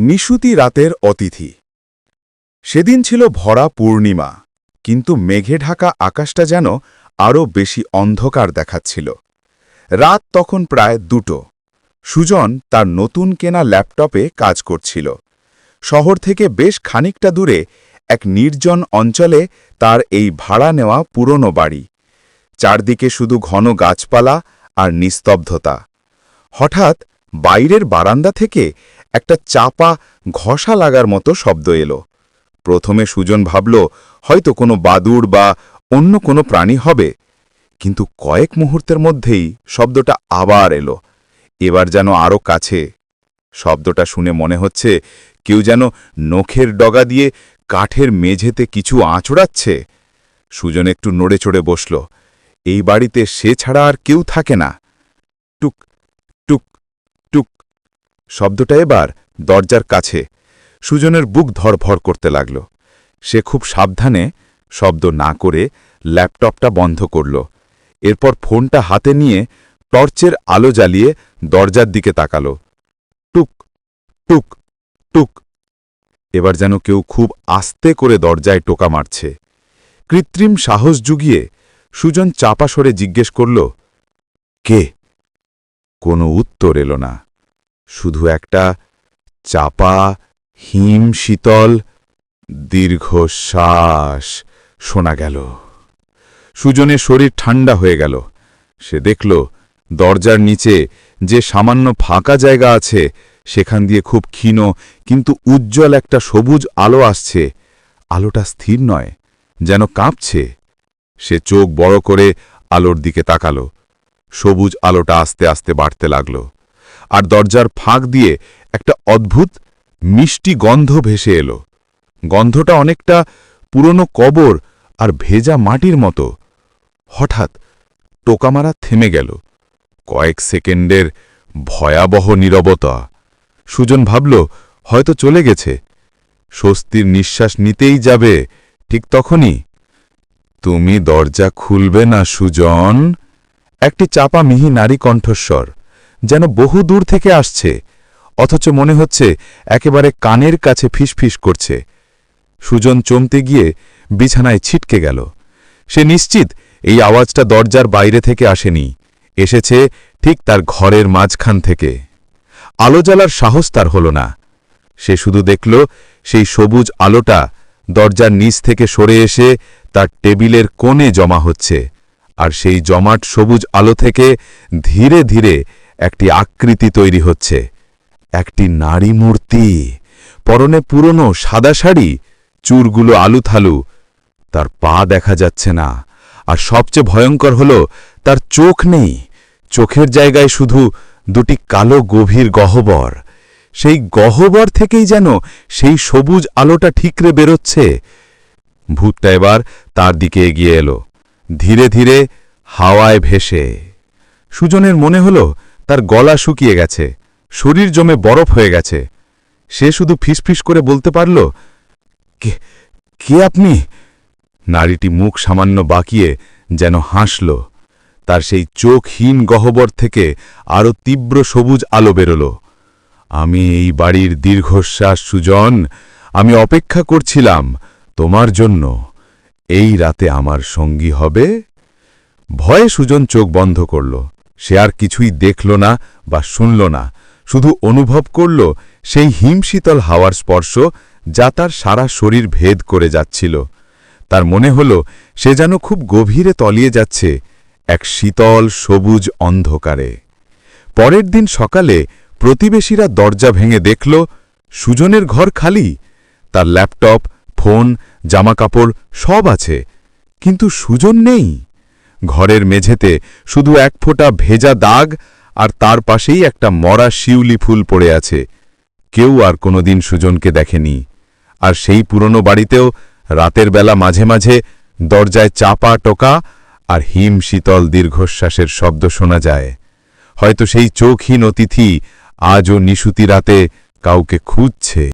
নিশুতি রাতের অতিথি। সেদিন ছিল ভরা পূর্ণিমা, কিন্তু মেঘে ঢাকা আকাশটা যেন আরও বেশি অন্ধকার দেখাচ্ছিল। রাত তখন প্রায় দুটো। সুজন তার নতুন কেনা ল্যাপটপে কাজ করছিল। শহর থেকে বেশ খানিকটা দূরে এক নির্জন অঞ্চলে তার এই ভাড়া নেওয়া পুরনো বাড়ি। চারদিকে শুধু ঘন গাছপালা আর নিস্তব্ধতা। হঠাৎ বাইরের বারান্দা থেকে একটা চাপা, ঘষা লাগার মতো শব্দ এলো। প্রথমে সুজন ভাবল, হয়তো কোনো বাদুড় বা অন্য কোনো প্রাণী হবে। কিন্তু কয়েক মুহূর্তের মধ্যেই শব্দটা আবার এলো। এবার যেন আরও কাছে। শব্দটা শুনে মনে হচ্ছে কেউ যেন নখের ডগা দিয়ে কাঠের মেঝেতে কিছু আঁচড়াচ্ছে। সুজন একটু নড়ে চড়ে বসল। এই বাড়িতে সে ছাড়া আর কেউ থাকে না। টুক শব্দটা এবার দরজার কাছে। সুজনের বুক ধরভর করতে লাগল। সে খুব সাবধানে শব্দ না করে ল্যাপটপটা বন্ধ করল। এরপর ফোনটা হাতে নিয়ে টর্চের আলো জ্বালিয়ে দরজার দিকে তাকাল। টুক টুক টুক। এবার যেন কেউ খুব আস্তে করে দরজায় টোকা মারছে। কৃত্রিম সাহস জুগিয়ে সুজন চাপা সরে জিজ্ঞেস করল, কে? কোনো উত্তর এলো না। শুধু একটা চাপা, হিম শীতল, দীর্ঘশ্বাস শোনা গেল। সুজনের শরীর ঠান্ডা হয়ে গেল। সে দেখল, দরজার নিচে যে সামান্য ফাঁকা জায়গা আছে, সেখান দিয়ে খুব ক্ষীণ কিন্তু উজ্জ্বল একটা সবুজ আলো আসছে। আলোটা স্থির নয়, যেন কাঁপছে। সে চোখ বড় করে আলোর দিকে তাকালো। সবুজ আলোটা আস্তে আস্তে বাড়তে লাগল। আর দরজার ফাঁক দিয়ে একটা অদ্ভুত, মিষ্টি গন্ধ ভেসে এলো। গন্ধটা অনেকটা পুরনো কবর আর ভেজা মাটির মতো। হঠাৎ টোকামারা থেমে গেল। কয়েক সেকেন্ডের ভয়াবহ নীরবতা। সুজন ভাবল, হয়তো চলে গেছে। স্বস্তির নিঃশ্বাস নিতেই যাবে, ঠিক তখনই। তুমি দরজা খুলবে না, সুজন? একটি চাপা মিহি নারী কণ্ঠস্বর। যেন বহু দূর থেকে আসছে, অথচ মনে হচ্ছে একেবারে কানের কাছে ফিসফিস করছে। সুজন চমতে গিয়ে বিছানায় ছিটকে গেল। সে নিশ্চিত এই আওয়াজটা দরজার বাইরে থেকে আসেনি, এসেছে ঠিক তার ঘরের মাঝখান থেকে। আলো জ্বালার সাহস তার হল না। সে শুধু দেখল সেই সবুজ আলোটা দরজার নিচ থেকে সরে এসে তার টেবিলের কোণে জমা হচ্ছে, আর সেই জমাট সবুজ আলো থেকে ধীরে ধীরে একটি আকৃতি তৈরি হচ্ছে। একটি নারী মূর্তি। পরনে পুরনো সাদা শাড়ি চুরগুলো আলুথালু। তার পা দেখা যাচ্ছে না। আর সবচেয়ে ভয়ঙ্কর হল, তার চোখ নেই। চোখের জায়গায় শুধু দুটি কালো গভীর গহ্বর। সেই গহ্বর থেকেই যেন সেই সবুজ আলোটা ঠিকরে বেরোচ্ছে। ভূতটা এবার তার দিকে এগিয়ে এলো। ধীরে ধীরে হাওয়ায় ভেসে। সুজনের মনে হল তার গলা শুকিয়ে গেছে। শরীর জমে বরফ হয়ে গেছে। সে শুধু ফিসফিস করে বলতে পারল, কে আপনি? নারীটি মুখ সামান্য বাকিয়ে যেন হাসল। তার সেই চোখহীন গহ্বর থেকে আরও তীব্র সবুজ আলো বেরোল। আমি এই বাড়ির দীর্ঘশ্বাস, সুজন। আমি অপেক্ষা করছিলাম তোমার জন্য। এই রাতে আমার সঙ্গী হবে? ভয়ে সুজন চোখ বন্ধ করল। সে আর কিছুই দেখল না বা শুনল না। শুধু অনুভব করল সেই হিমশীতল হাওয়ার স্পর্শ যা তার সারা শরীর ভেদ করে যাচ্ছিল। তার মনে হল সে যেন খুব গভীরে তলিয়ে যাচ্ছে এক শীতল সবুজ অন্ধকারে। পরের দিন সকালে প্রতিবেশীরা দরজা ভেঙে দেখল সুজনের ঘর খালি। তার ল্যাপটপ, ফোন, জামাকাপড় সব আছে, কিন্তু সুজন নেই। ঘরের মেঝেতে শুধু এক ফোঁটা ভেজা দাগ আর তার পাশেই একটা মরা শিউলি ফুল পড়ে আছে। কেউ আর কোনোদিন সুজনকে দেখেনি। আর সেই পুরনো বাড়িতেও রাতের বেলা মাঝে মাঝে দরজায় চাপা টোকা আর হিম শীতল দীর্ঘশ্বাসের শব্দ শোনা যায়। হয়তো সেই চোখহীন অতিথি আজও নিশুতি রাতে কাউকে খুঁজছে।